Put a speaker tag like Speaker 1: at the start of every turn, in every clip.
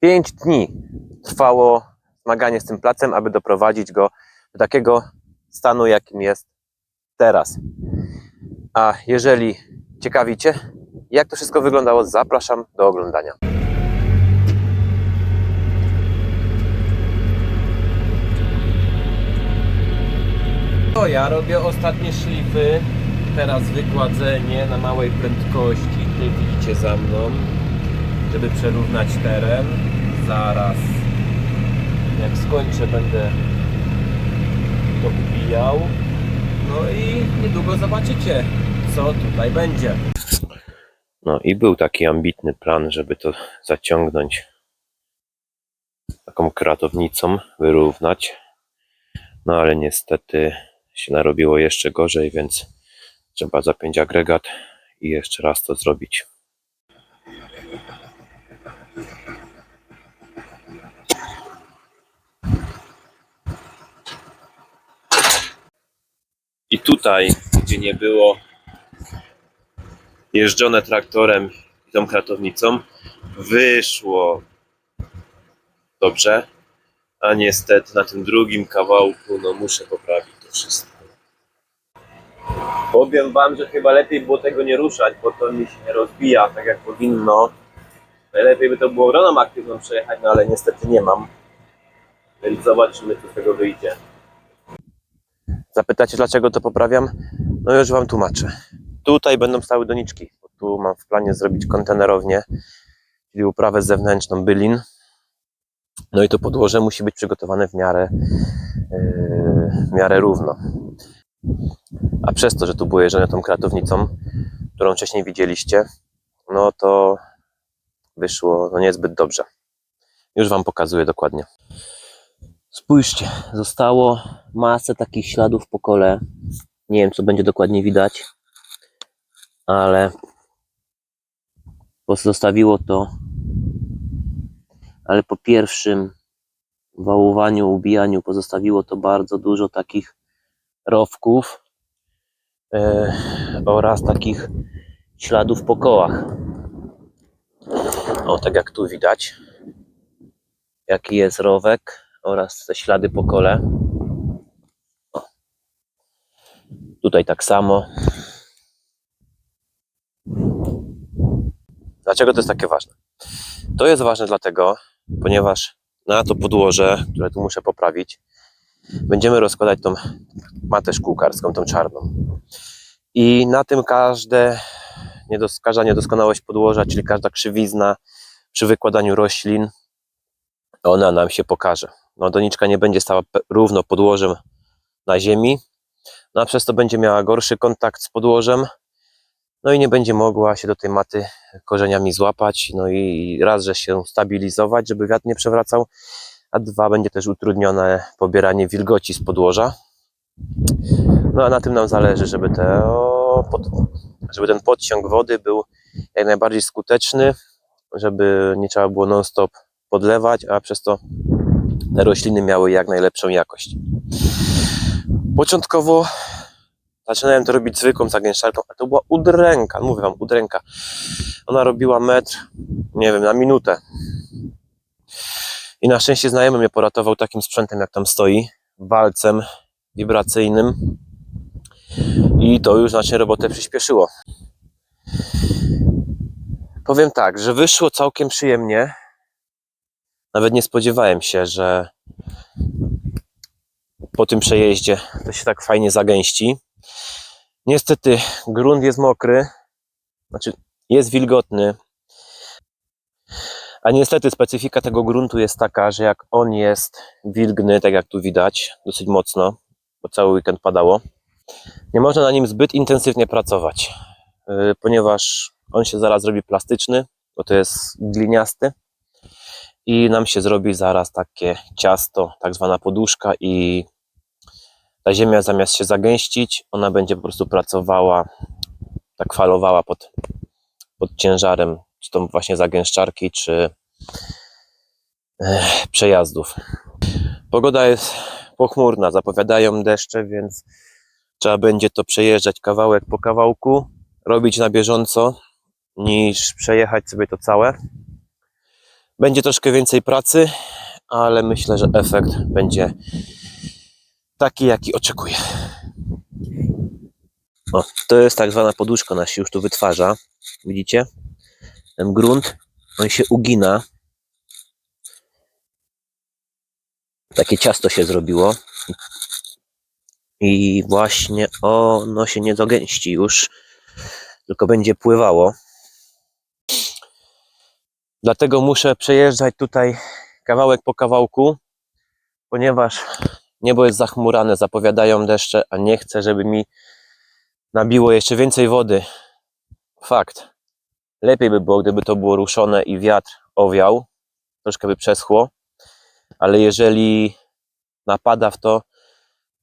Speaker 1: Pięć dni trwało zmaganie z tym placem, aby doprowadzić go do takiego stanu, jakim jest teraz. A jeżeli ciekawicie, jak to wszystko wyglądało, zapraszam do oglądania. To ja robię ostatnie szlify, teraz wykładzenie na małej prędkości, tutaj widzicie za mną, żeby przerównać teren. Zaraz, jak skończę, będę to ubijał. No i niedługo zobaczycie, co tutaj będzie. No i był taki ambitny plan, żeby to zaciągnąć taką kratownicą, wyrównać. No ale niestety się narobiło jeszcze gorzej, więc trzeba zapiąć agregat i jeszcze raz to zrobić. I tutaj, gdzie nie było jeżdżone traktorem i tą kratownicą, wyszło dobrze, a niestety na tym drugim kawałku no muszę poprawić to wszystko. Powiem wam, że chyba lepiej było tego nie ruszać, bo to mi się rozbija tak jak powinno. Najlepiej by to było roną aktywną przejechać, no ale niestety nie mam. Więc zobaczymy co z tego wyjdzie. Zapytacie dlaczego to poprawiam? No już wam tłumaczę. Tutaj będą stały doniczki. Tu mam w planie zrobić kontenerownię, czyli uprawę zewnętrzną bylin. No i to podłoże musi być przygotowane w miarę, yy, w miarę równo. A przez to, że tu było jeżdżone tą kratownicą, którą wcześniej widzieliście, no to wyszło no niezbyt dobrze. Już Wam pokazuję dokładnie. Spójrzcie, zostało masę takich śladów po kole. Nie wiem, co będzie dokładnie widać, ale pozostawiło to ale po pierwszym wałowaniu, ubijaniu pozostawiło to bardzo dużo takich rowków e, oraz takich śladów po kołach. O, tak jak tu widać, jaki jest rowek oraz te ślady po kole. O. Tutaj tak samo. Dlaczego to jest takie ważne? To jest ważne dlatego, ponieważ na to podłoże, które tu muszę poprawić, będziemy rozkładać tą matę szkółkarską, tą czarną. I na tym każde, niedos, każda niedoskonałość podłoża, czyli każda krzywizna przy wykładaniu roślin, ona nam się pokaże. No, doniczka nie będzie stała równo podłożem na ziemi, no a przez to będzie miała gorszy kontakt z podłożem, no i nie będzie mogła się do tej maty korzeniami złapać, no i raz, że się stabilizować, żeby wiatr nie przewracał, a dwa, będzie też utrudnione pobieranie wilgoci z podłoża. No a na tym nam zależy, żeby, te, żeby ten podciąg wody był jak najbardziej skuteczny, żeby nie trzeba było non-stop podlewać, a przez to rośliny miały jak najlepszą jakość. Początkowo zaczynałem to robić zwykłą zagęszczarką, a to była udręka, mówię wam, udręka. Ona robiła metr, nie wiem, na minutę. I na szczęście znajomy mnie poratował takim sprzętem, jak tam stoi, walcem wibracyjnym. I to już znacznie robotę przyspieszyło. Powiem tak, że wyszło całkiem przyjemnie. Nawet nie spodziewałem się, że po tym przejeździe to się tak fajnie zagęści. Niestety grunt jest mokry, znaczy jest wilgotny, a niestety specyfika tego gruntu jest taka, że jak on jest wilgny, tak jak tu widać, dosyć mocno, bo cały weekend padało, nie można na nim zbyt intensywnie pracować, yy, ponieważ on się zaraz zrobi plastyczny, bo to jest gliniasty i nam się zrobi zaraz takie ciasto, tak zwana poduszka i ta ziemia zamiast się zagęścić, ona będzie po prostu pracowała, tak falowała pod, pod ciężarem, czy to właśnie zagęszczarki, czy eh, przejazdów. Pogoda jest pochmurna, zapowiadają deszcze, więc trzeba będzie to przejeżdżać kawałek po kawałku, robić na bieżąco, niż przejechać sobie to całe. Będzie troszkę więcej pracy, ale myślę, że efekt będzie taki, jaki oczekuję. O, to jest tak zwana poduszka, ona się już tu wytwarza. Widzicie? Ten grunt, on się ugina. Takie ciasto się zrobiło. I właśnie ono się nie dogęści już, tylko będzie pływało. Dlatego muszę przejeżdżać tutaj kawałek po kawałku, ponieważ niebo jest zachmurane, zapowiadają deszcze, a nie chcę, żeby mi nabiło jeszcze więcej wody. Fakt. Lepiej by było, gdyby to było ruszone i wiatr owiał, troszkę by przeschło, ale jeżeli napada w to,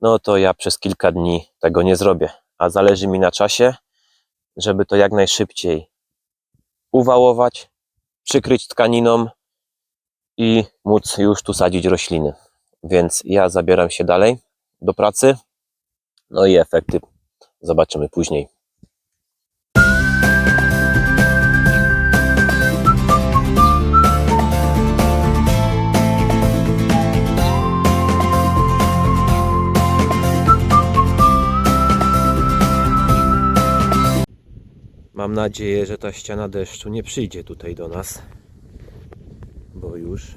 Speaker 1: no to ja przez kilka dni tego nie zrobię. A zależy mi na czasie, żeby to jak najszybciej uwałować, przykryć tkaniną i móc już tu sadzić rośliny. Więc ja zabieram się dalej do pracy. No i efekty zobaczymy później. Mam nadzieję, że ta ściana deszczu nie przyjdzie tutaj do nas, bo już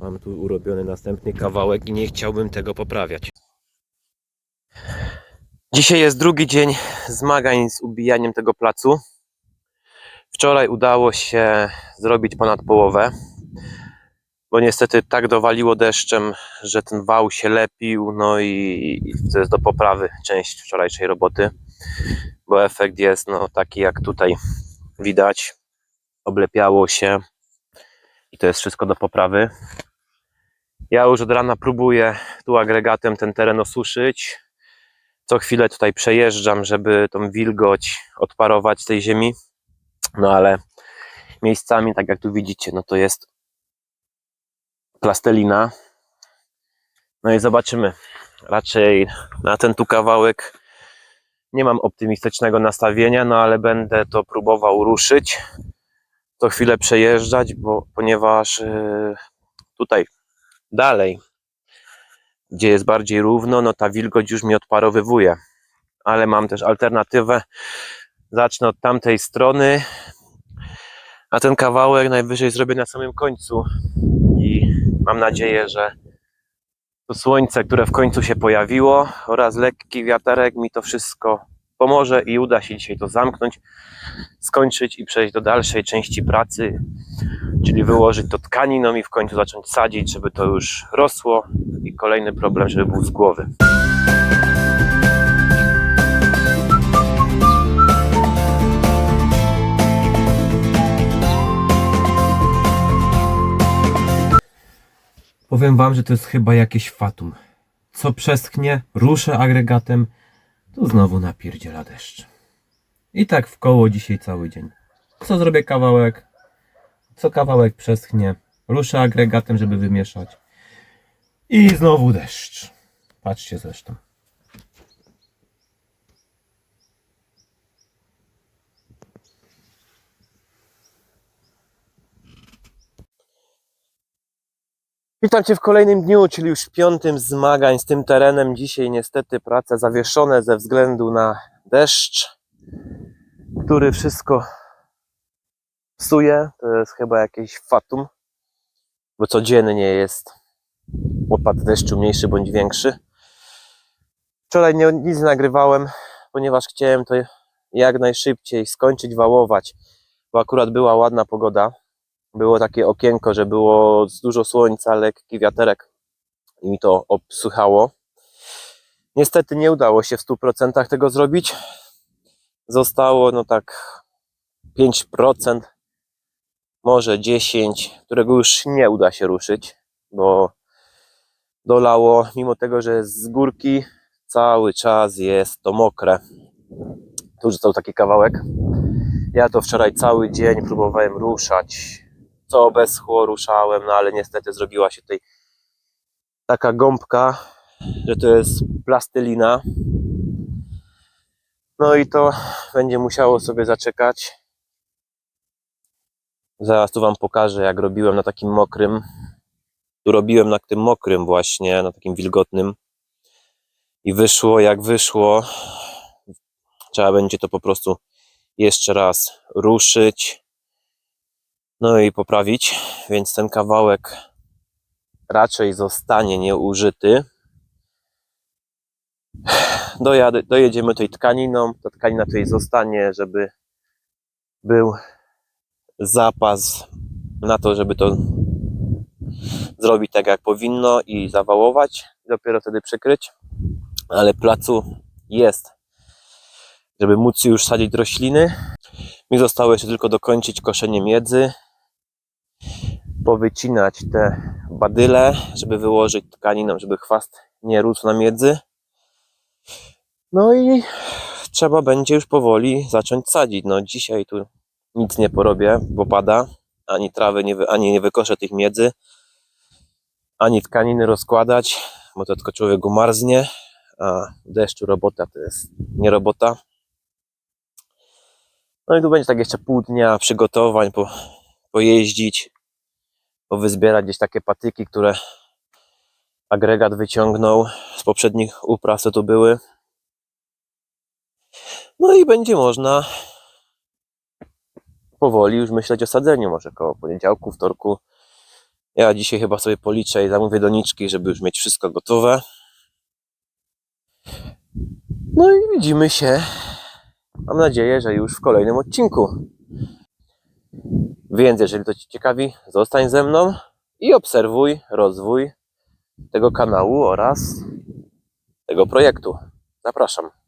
Speaker 1: mam tu urobiony następny kawałek i nie chciałbym tego poprawiać. Dzisiaj jest drugi dzień zmagań z ubijaniem tego placu. Wczoraj udało się zrobić ponad połowę, bo niestety tak dowaliło deszczem, że ten wał się lepił, no i i to jest do poprawy część wczorajszej roboty bo efekt jest no, taki jak tutaj widać. Oblepiało się i to jest wszystko do poprawy. Ja już od rana próbuję tu agregatem ten teren osuszyć. Co chwilę tutaj przejeżdżam, żeby tą wilgoć odparować z tej ziemi. No ale miejscami, tak jak tu widzicie, no to jest plastelina. No i zobaczymy. Raczej na ten tu kawałek nie mam optymistycznego nastawienia, no ale będę to próbował ruszyć, co chwilę przejeżdżać, bo ponieważ yy, tutaj dalej, gdzie jest bardziej równo, no ta wilgoć już mi odparowywuje. Ale mam też alternatywę. Zacznę od tamtej strony, a ten kawałek najwyżej zrobię na samym końcu. I mam nadzieję, że to słońce, które w końcu się pojawiło oraz lekki wiaterek mi to wszystko pomoże i uda się dzisiaj to zamknąć, skończyć i przejść do dalszej części pracy, czyli wyłożyć to tkaniną i w końcu zacząć sadzić, żeby to już rosło i kolejny problem, żeby był z głowy. Powiem wam, że to jest chyba jakieś fatum. Co przeschnie, ruszę agregatem, to znowu napierdziela deszcz. I tak w koło dzisiaj cały dzień. Co zrobię kawałek, co kawałek przeschnie, ruszę agregatem, żeby wymieszać. I znowu deszcz. Patrzcie zresztą. Witam Cię w kolejnym dniu, czyli już piątym zmagań z tym terenem. Dzisiaj niestety prace zawieszone ze względu na deszcz, który wszystko psuje. To jest chyba jakieś fatum, bo codziennie jest opad deszczu mniejszy bądź większy. Wczoraj nie, nic nagrywałem, ponieważ chciałem to jak najszybciej skończyć wałować, bo akurat była ładna pogoda było takie okienko, że było dużo słońca, lekki wiaterek i mi to obsychało. Niestety nie udało się w 100% tego zrobić. Zostało no tak 5%, może 10%, którego już nie uda się ruszyć, bo dolało, mimo tego, że z górki, cały czas jest to mokre. Tu został taki kawałek. Ja to wczoraj cały dzień próbowałem ruszać, co obeschło, ruszałem, no ale niestety zrobiła się tutaj taka gąbka, że to jest plastelina. No i to będzie musiało sobie zaczekać. Zaraz tu wam pokażę, jak robiłem na takim mokrym. Tu robiłem na tym mokrym właśnie, na takim wilgotnym. I wyszło jak wyszło. Trzeba będzie to po prostu jeszcze raz ruszyć. No i poprawić, więc ten kawałek raczej zostanie nieużyty. Dojadę, dojedziemy tutaj tkaniną. Ta tkanina tutaj zostanie, żeby był zapas na to, żeby to zrobić tak jak powinno i zawałować, dopiero wtedy przykryć. Ale placu jest, żeby móc już sadzić rośliny. Mi zostało jeszcze tylko dokończyć koszenie miedzy, powycinać te badyle, żeby wyłożyć tkaniną, żeby chwast nie rósł na miedzy. No i trzeba będzie już powoli zacząć sadzić. No dzisiaj tu nic nie porobię, bo pada, ani trawy, nie ani nie wykoszę tych miedzy, ani tkaniny rozkładać, bo to tylko człowiek umarznie, a deszczu robota to jest nie robota. No i tu będzie tak jeszcze pół dnia przygotowań, po, pojeździć, powyzbierać gdzieś takie patyki, które agregat wyciągnął z poprzednich upraw, co tu były. No i będzie można powoli już myśleć o sadzeniu, może koło poniedziałku, wtorku. Ja dzisiaj chyba sobie policzę i zamówię doniczki, żeby już mieć wszystko gotowe. No i widzimy się. Mam nadzieję, że już w kolejnym odcinku. Więc jeżeli to Ci ciekawi, zostań ze mną i obserwuj rozwój tego kanału oraz tego projektu. Zapraszam.